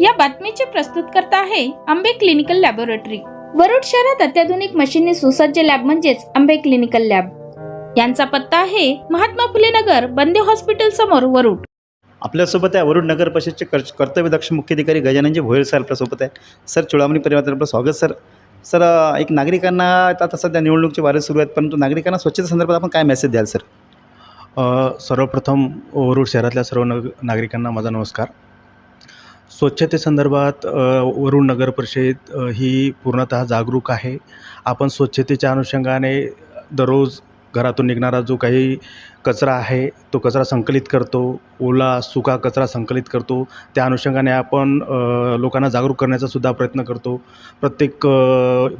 या बातमीचे प्रस्तुत करता आहे आंबे क्लिनिकल लॅबोरेटरी. वरुड शहरात अत्याधुनिक मशीनने सुसज्ज लॅब म्हणजेच आंबे क्लिनिकल लॅब. यांचा पत्ता आहे महात्मा फुले नगर बंदे हॉस्पिटल समोर वरुड. आपल्यासोबत आहे वरुड नगर परिषदचे कर्तव्यदक्ष मुख्याधिकारी गजाननजी भोयर सर आपल्यासोबत आहे. सर चुडामणी परिवारात आपलं स्वागत सर. सर एक नागरिकांना आता सध्या निवडणुकीचे वारे सुरू आहेत परंतु नागरिकांना स्वच्छते संदर्भात आपण काय मेसेज द्याल सर? सर्वप्रथम वरुड शहरातल्या सर्व नग नागरिकांना माझा नमस्कार. स्वच्छतेसंदर्भात अ, वरुड नगर परिषद ही पूर्णतः जागरूक आहे. आपण स्वच्छतेच्या अनुषंगाने दररोज घरातून निघणारा जो काही कचरा आहे तो कचरा संकलित करतो. ओला सुका कचरा संकलित करतो. त्या अनुषंगाने आपण लोकांना जागरूक करण्याचा सुद्धा प्रयत्न करतो. प्रत्येक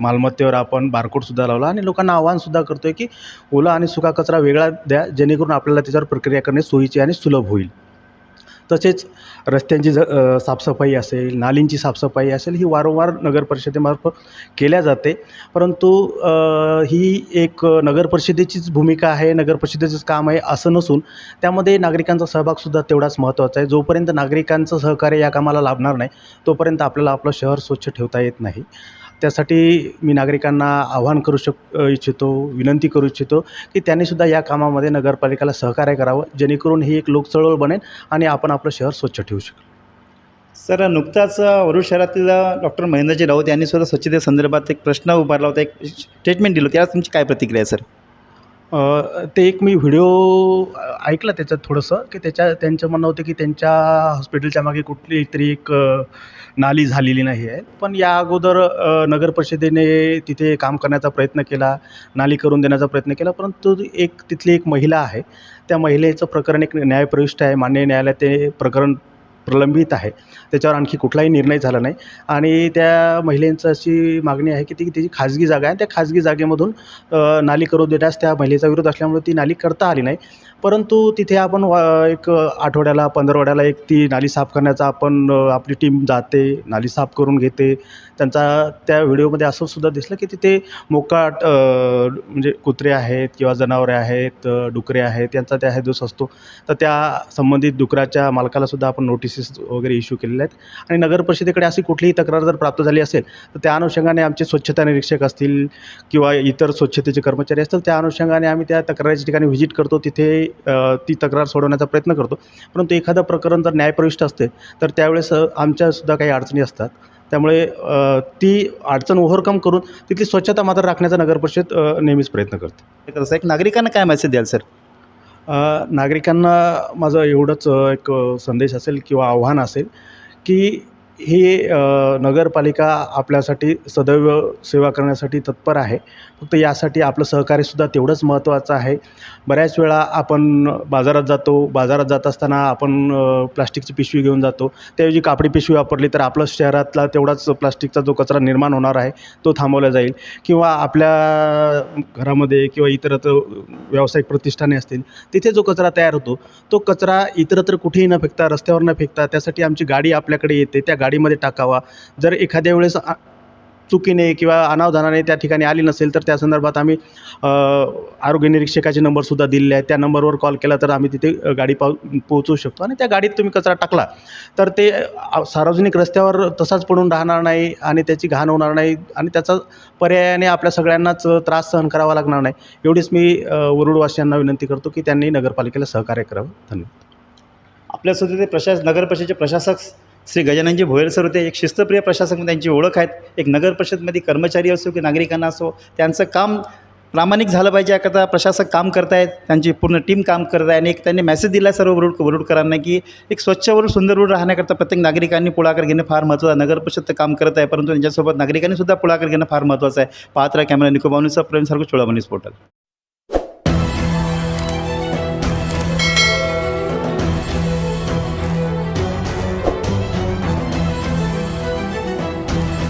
मालमत्तेवर आपण बारकोडसुद्धा लावला आणि लोकांना आव्हानसुद्धा करतो आहे की ओला आणि सुका कचरा वेगळा द्या जेणेकरून आपल्याला त्याच्यावर प्रक्रिया करणे सोयीची आणि सुलभ होईल. तसेच रस्त्यांची ज साफसफाई असेल नालींची साफसफाई असेल ही वारंवार नगर परिषदेमार्फत केल्या जाते. परंतु ही एक नगर परिषदेचीच भूमिका आहे नगर परिषदेचंच काम आहे असं नसून त्यामध्ये नागरिकांचा सहभागसुद्धा तेवढाच महत्त्वाचा आहे. जोपर्यंत नागरिकांचं सहकार्य या कामाला लाभणार नाही तोपर्यंत आपल्याला आपलं शहर स्वच्छ ठेवता येत नाही. त्यासाठी मी नागरिकांना आव्हान करू शक इच्छितो विनंती करू इच्छितो की त्यांनीसुद्धा या कामामध्ये नगरपालिकेला सहकार्य करावं जेणेकरून ही एक लोकचळवळ बनेल आणि आपण आपलं शहर स्वच्छ ठेवू शकू सर नुकताच वरुड शहरातील डॉक्टर महेंद्रजी राऊत यांनी सुद्धा स्वच्छतेसंदर्भात एक प्रश्न उभारला होता एक स्टेटमेंट दिलं त्याला तुमची काय प्रतिक्रिया आहे सर? ते एक मी व्हिडिओ ऐकला त्याच्यात थोडंसं की त्याच्या त्यांचं म्हणणं होतं की त्यांच्या हॉस्पिटलच्या मागे कुठली तरी एक नाली झालेली नाही आहे. पण या अगोदर नगर परिषदेने तिथे काम करण्याचा प्रयत्न केला नाली करून देण्याचा प्रयत्न केला परंतु एक तिथली एक महिला आहे. त्या महिलेचं प्रकरण एक न्यायप्रविष्ट आहे. मान्य न्यायालयात ते प्रकरण प्रलंबित आहे. त्याच्यावर आणखी कुठलाही निर्णय झाला नाही. आणि त्या महिलेंचं अशी मागणी आहे की ती तिची खाजगी जागा आहे त्या खाजगी जागेमधून नाली करू देण्यास त्या महिलेचा विरोध असल्यामुळे ती नाली करता आली नाही. परंतु तिथे आपण एक आठवड्याला पंधरवड्याला एक ती नाली साफ करण्याचा आपण आपली टीम जाते नाली साफ करून घेते. त्यांचा त्या व्हिडिओमध्ये असं सुद्धा दिसलं की तिथे मोकाट म्हणजे कुत्रे आहेत किंवा जनावरे आहेत डुकरे आहेत यांचा त्या हेदूस असतो. तर त्या संबंधित डुकराच्या मालकालासुद्धा आपण नोटीस नोटिसेस वगैरे इश्यू केलेले आहेत. आणि नगर परिषदेकडे अशी कुठलीही तक्रार जर प्राप्त झाली असेल तर त्या अनुषंगाने आमचे स्वच्छता निरीक्षक असतील किंवा इतर स्वच्छतेचे कर्मचारी असतील त्या अनुषंगाने आम्ही त्या तक्रारीच्या ठिकाणी व्हिजिट करतो. तिथे ती तक्रार सोडवण्याचा प्रयत्न करतो. परंतु एखादं प्रकरण जर न्यायप्रविष्ट असते तर त्यावेळेस आमच्यासुद्धा काही अडचणी असतात. त्यामुळे ती अडचण ओव्हरकम करून तिथली स्वच्छता मात्र राखण्याचा नगर परिषद नेहमीच प्रयत्न करते. एक नागरिकांना काय मेसेज द्याल सर नागरिकांना माझं एवढंच एक संदेश असेल किंवा आव्हान असेल की ही नगरपालिका आपल्यासाठी सदैव सेवा करण्यासाठी तत्पर आहे. फक्त यासाठी आपलं सहकार्यसुद्धा तेवढंच महत्त्वाचं आहे. बऱ्याच वेळा आपण बाजारात जातो बाजारात जात असताना आपण प्लास्टिकची पिशवी घेऊन जातो. त्याऐवजी कापडी पिशवी वापरली तर आपलं शहरातला तेवढाच प्लास्टिकचा जो कचरा निर्माण होणार आहे तो थांबवला जाईल. किंवा आपल्या घरामध्ये किंवा इतरत्र व्यावसायिक प्रतिष्ठाने असतील तिथे जो कचरा तयार होतो तो कचरा इतरत्र कुठेही न फेकता रस्त्यावर न फेकता त्यासाठी आमची गाडी आपल्याकडे येते. त्या गाडीमध्ये टाकावा. जर एखाद्या वेळेस चुकीने किंवा अनावधानाने त्या ठिकाणी आली नसेल तर त्या संदर्भात आम्ही आरोग्य निरीक्षकाचे नंबरसुद्धा दिलेले आहेत. त्या नंबरवर कॉल केला तर आम्ही तिथे गाडी पाव पोहोचवू शकतो. आणि त्या गाडीत तुम्ही कचरा टाकला तर ते सार्वजनिक रस्त्यावर तसाच पडून राहणार नाही आणि त्याची घाण होणार नाही आणि त्याचा पर्यायाने आपल्या सगळ्यांनाच त्रास सहन करावा लागणार नाही. एवढीच मी वरुडवासियांना विनंती करतो की त्यांनी नगरपालिकेला सहकार्य करावं. धन्यवाद. आपल्यासुद्धा ते प्रशास नगरपरिषदेचे प्रशासक श्री गजाननजी भोयर सर होते एक शिस्तप्रिय प्रशासक त्यांची ओळख आहेत एक नगर परिषदमध्ये कर्मचारी असो की नागरिकांना असो त्यांचं काम प्रामाणिक झालं पाहिजे याकरता प्रशासक काम करतायत त्यांची पूर्ण टीम काम करत आहे आणि एक त्यांनी मेसेज दिला सर्व वरुड वरुडकरांना की एक स्वच्छ वरुड सुंदर वरुड राहण्याकरता प्रत्येक नागरिकांनी पुढाकार घेणं फार महत्त्वाचं आहे. नगर परिषद तर काम करत आहे परंतु त्यांच्यासोबत नागरिकांनी सुद्धा पुढाकार घेणं फार महत्त्वाचं आहे. पाहत कॅमेरा निकोबावणीचा प्रेम सारखं चोळामनीस पोर्टल.